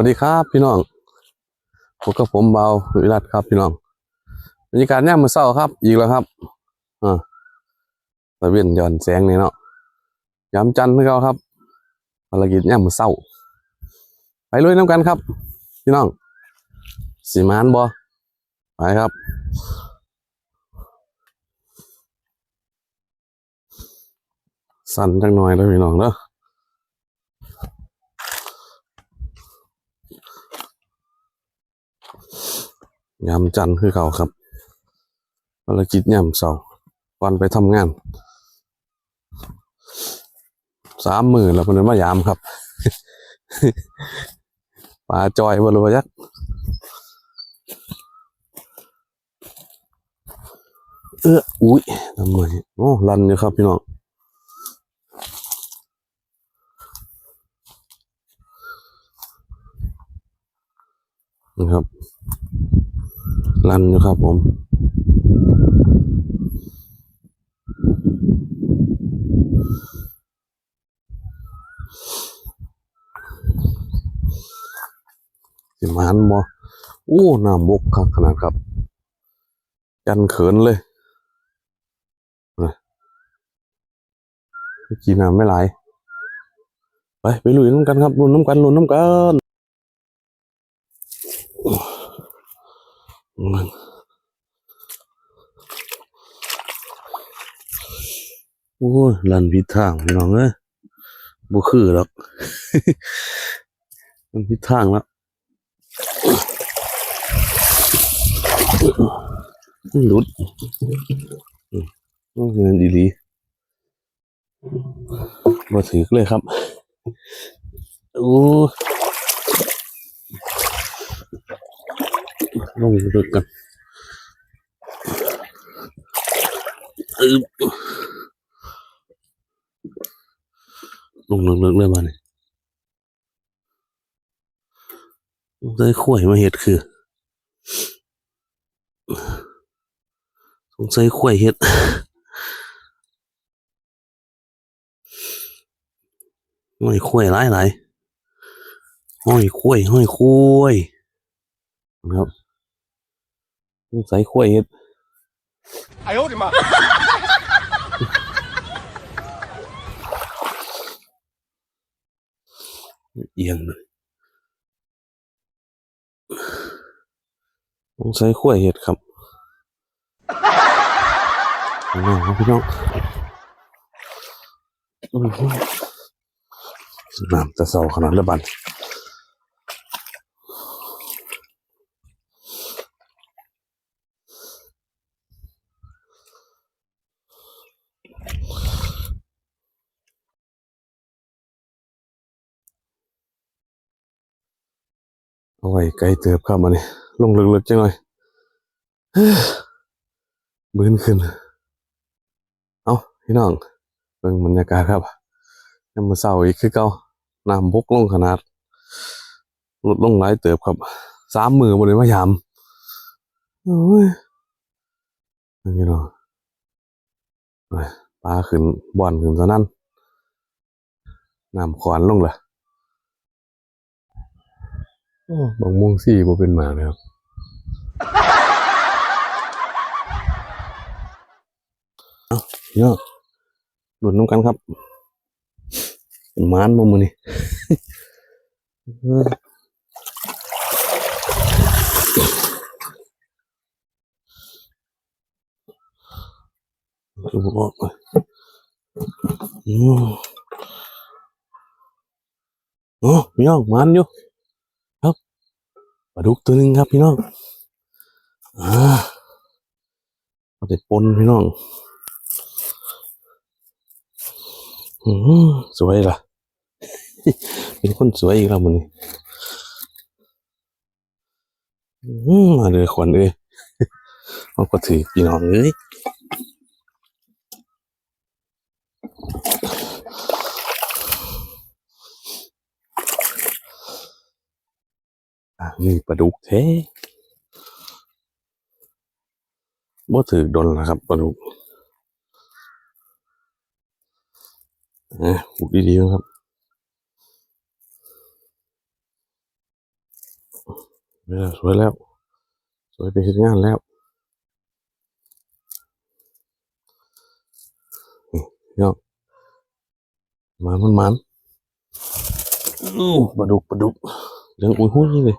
วัสดีครับพี่น้องพบกับผมเบาวิรัตครับ พี่น้องบรรยากาศย่มมื้อเช้าครับ อีกแล้วครับอ่าตะเวียนย้อนแสงนี่เนาะยามจันทร์เก่าครับภารกิจย่มมื้อเช้า ไปลุยน้ำกันครับ พี่น้องสีมานบ่ไปครับสั่นจังหน่อยเลยพี่น้องเด้อ ยามจันทร์คือเขาครับภารกิจยามเสาร์วันไปทำงานสามหมือแล้วคนมายามครับปลาจอยบรูยักษ์เอออุ้ยทำไมโอ้รันอยู่ครับพี่น้องนะครับ รันอยู่ครับผม สิมานมออู้น้ำบกครับขนาดครับ ยันเขินเลยนะกี้น้ำไม่ไหลไป ไปลุยน้ำกันครับลุนน้ำกันลุนน้ำกัน โอ้ยลันพิทางพี่น้องเอ้ยบ่คือหรอกมันพิทางแล้วหลุดโอ้ยเงินดีๆมาถือเลยครับ โอ้ ลงรถกันอึบลงเลิกๆเลยมาเนี่ยได้ข่วยมาเห็ดคือสงสัยข่วยเฮ็ดห้อยข่วยหลายหลายห้อยข่วยห้อยข่วยนะครับ ใส่ขั้วเห็ดไอ้โอ้ดิมาเอียงเลยต้องใส่ขั้ยเห็ดครับน้องพี่น้องน้ำตะเสาขนาดระบัน ไว้ไกลเติบครับมานี่ลงลึกๆจังหน่อยบืนขึ้น เอาพี่น้องเบิ่งบรรยากาศครับยังมาเศร้าอีกคือเก่าน้ำบกลงขนาดลดลงหลายเติบครับสามมือบนเลยมายามโอ้ยนี่เนาะไปปลาขึ้นบ่อนขึ้นซะนั่นน้ำขวานลงเลย บางม่วงซี่บ่เป็นหมาเลยครับ เอาเนาะหลุดน้ำกันครับ เป็นหมานบ่มือนี่ออดูบออกเลยอืมโอ้พี่น้องมันอยู่ ลาดุกตัวหนึ่งครับพี่น้องอาเอาแต่ปนพี่น้องอืมสวยล่ะ เป็นคนสวยอีกแล้วมันนี้อืมมาเลยขวัญเอ้ยเอาก็ถือพี่น้องเอ้ยอะ นี่ปลาดุกแท้บ่ถือดนนะครับปลาดุกอะปลูกดีๆนะครับเนี่ยสวยแล้ว สวยไปเห็นงานแล้วนี่เนาะมันมันมันปลาดุกปลาดุกเรื่องอุ้ยหุ้ยเลย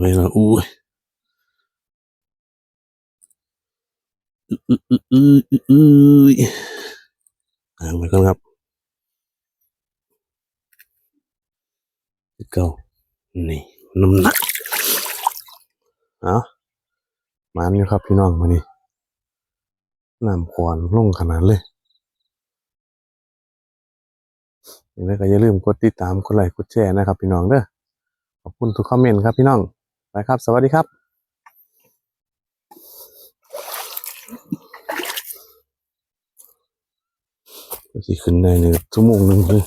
สวยนะอุ้อืออืออืออืออื้อเอาไปกันครับเก้านี่น้ำหนักเอามันอยู่ครับพี่น้องมานี่น้ำขวานลงขนาดเลยอย่างไรก็อย่าลืมกดติดตามกดไลค์กดแชร์นะครับพี่น้องเด้อขอบคุณทุกคอมเมนต์ครับพี่น้อง ไปครับ สวัสดีครับสิขึ้นได้ในชั่วโมงหนึ่งเลย